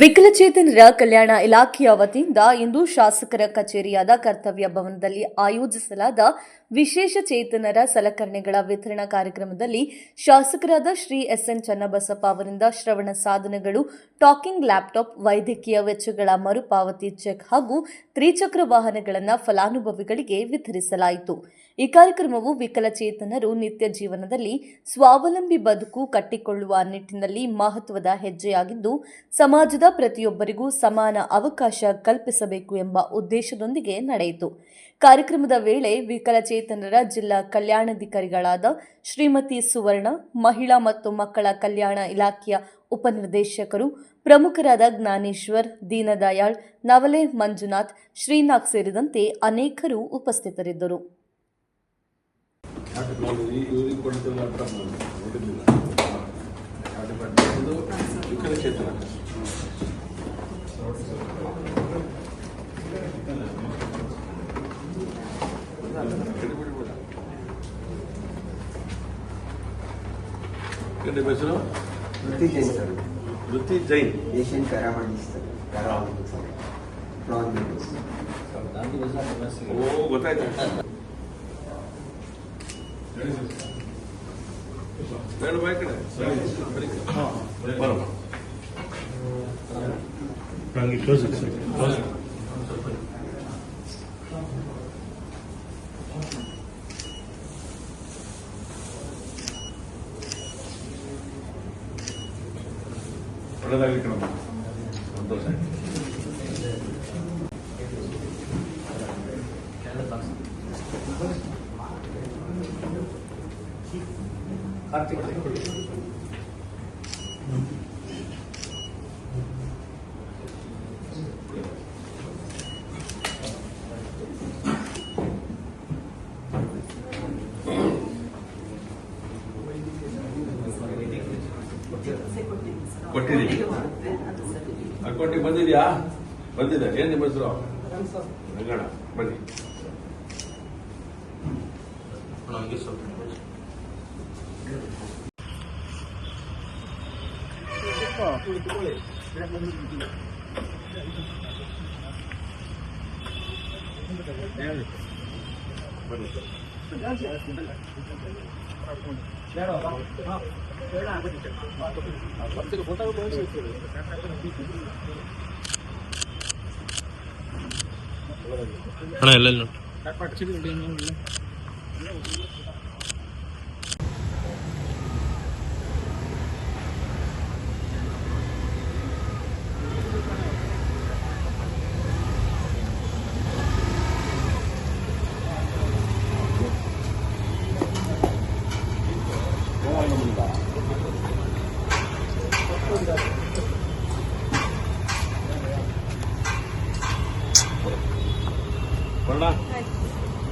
ವಿಕಲಚೇತನರ ಕಲ್ಯಾಣ ಇಲಾಖೆಯ ವತಿಯಿಂದ ಇಂದು ಶಾಸಕರ ಕಚೇರಿಯಾದ ಕರ್ತವ್ಯ ಭವನದಲ್ಲಿ ಆಯೋಜಿಸಲಾದ ವಿಶೇಷ ಚೇತನರ ಸಲಕರಣೆಗಳ ವಿತರಣಾ ಕಾರ್ಯಕ್ರಮದಲ್ಲಿ ಶಾಸಕರಾದ ಶ್ರೀ ಎಸ್ಎನ್ ಚನ್ನಬಸಪ್ಪ ಅವರಿಂದ ಶ್ರವಣ ಸಾಧನಗಳು, ಟಾಕಿಂಗ್ ಲ್ಯಾಪ್ಟಾಪ್, ವೈದ್ಯಕೀಯ ವೆಚ್ಚಗಳ ಮರುಪಾವತಿ ಚೆಕ್ ಹಾಗೂ ತ್ರಿಚಕ್ರ ವಾಹನಗಳನ್ನು ಫಲಾನುಭವಿಗಳಿಗೆ ವಿತರಿಸಲಾಯಿತು. ಈ ಕಾರ್ಯಕ್ರಮವು ವಿಕಲಚೇತನರು ನಿತ್ಯ ಜೀವನದಲ್ಲಿ ಸ್ವಾವಲಂಬಿ ಬದುಕು ಕಟ್ಟಿಕೊಳ್ಳುವ ನಿಟ್ಟಿನಲ್ಲಿ ಮಹತ್ವದ ಹೆಜ್ಜೆಯಾಗಿದ್ದು, ಸಮಾಜದ ಪ್ರತಿಯೊಬ್ಬರಿಗೂ ಸಮಾನ ಅವಕಾಶ ಕಲ್ಪಿಸಬೇಕು ಎಂಬ ಉದ್ದೇಶದೊಂದಿಗೆ ನಡೆಯಿತು. ಕಾರ್ಯಕ್ರಮದ ವೇಳೆ ವಿಕಲಚೇತನರ ಜಿಲ್ಲಾ ಕಲ್ಯಾಣಾಧಿಕಾರಿಗಳಾದ ಶ್ರೀಮತಿ ಸುವರ್ಣ, ಮಹಿಳಾ ಮತ್ತು ಮಕ್ಕಳ ಕಲ್ಯಾಣ ಇಲಾಖೆಯ ಉಪನಿರ್ದೇಶಕರು, ಪ್ರಮುಖರಾದ ಜ್ಞಾನೇಶ್ವರ್, ದೀನದಯಾಳ್, ನವಲೆ ಮಂಜುನಾಥ್, ಶ್ರೀನಾಥ್ ಸೇರಿದಂತೆ ಅನೇಕರು ಉಪಸ್ಥಿತರಿದ್ದರು. వాటికి మనం యూరిక్ కొడుతుంది అంటాం ఉంటుంది వాటి పట్టినప్పుడు ఇక్కడ చేతులు ఇక్కడ బస్సులో వృత్తి జైన్. సార్ వృత్తి జైన్ ఏషియన్ కరామండి ఓ గొత్తాಯ್ತು ಸಂತೋಷ ಸಂತೋಷ ಕೊಟ್ಟಿದ್ದೀವಿ ಅಕೌಂಟಿಗೆ ಬಂದಿದ್ಯಾ ಬಂದಿದೆ ಏನ್ ನಿಮ್ಮ ಹೆಸರು ರಂಗಣ್ಣ ಬನ್ನಿ വിളിക്കുമ്പോഴേ ഇവിടെ ഇരിക്കുന്നു ഫോട്ടോ ആണോ എല്ലാം കട്ട് പഠിച്ചിട്ട് കൊള്ളാം